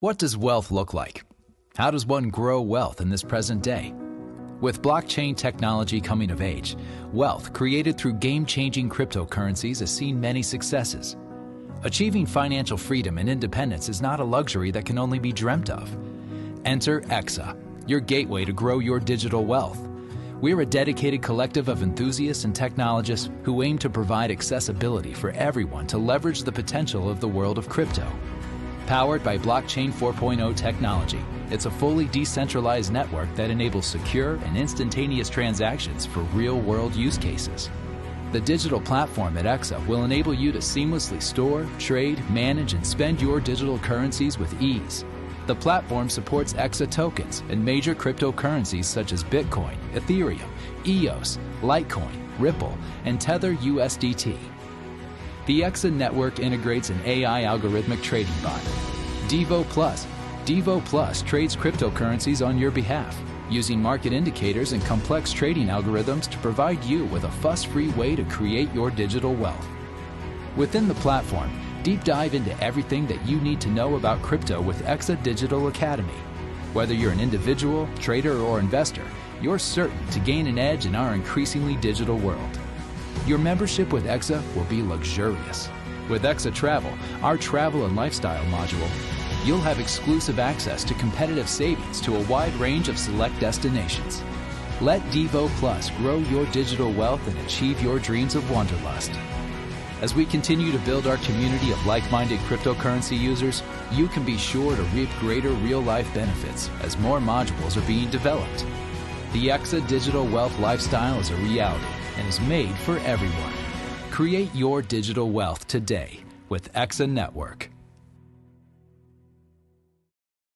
What does wealth look like? How does one grow wealth in this present day? With blockchain technology coming of age, wealth created through game changing cryptocurrencies has seen many successes. Achieving financial freedom and independence is not a luxury that can only be dreamt of. Enter EXA, your gateway to grow your digital wealth. We're a dedicated collective of enthusiasts and technologists who aim to provide accessibility for everyone to leverage the potential of the world of crypto. Powered by Blockchain 4.0 technology, it's a fully decentralized network that enables secure and instantaneous transactions for real world use cases. The digital platform at EXA will enable you to seamlessly store, trade, manage, and spend your digital currencies with ease. The platform supports EXA tokens and major cryptocurrencies such as Bitcoin, Ethereum, EOS, Litecoin, Ripple, and Tether USDT. The EXA network integrates an AI algorithmic trading bot, Devo Plus. Devo Plus trades cryptocurrencies on your behalf using market indicators and complex trading algorithms to provide you with a fuss-free way to create your digital wealth. Within the platform, deep dive into everything that you need to know about crypto with EXA Digital Academy. Whether you're an individual, trader, or investor, you're certain to gain an edge in our increasingly digital world. Your membership with EXA will be luxurious. With EXA Travel, our travel and lifestyle module, you'll have exclusive access to competitive savings to a wide range of select destinations. Let Devo Plus grow your digital wealth and achieve your dreams of wanderlust. As we continue to build our community of like-minded cryptocurrency users, you can be sure to reap greater real-life benefits as more modules are being developed. The EXA Digital Wealth lifestyle is a reality and is made for everyone. Create your digital wealth today with EXA Network.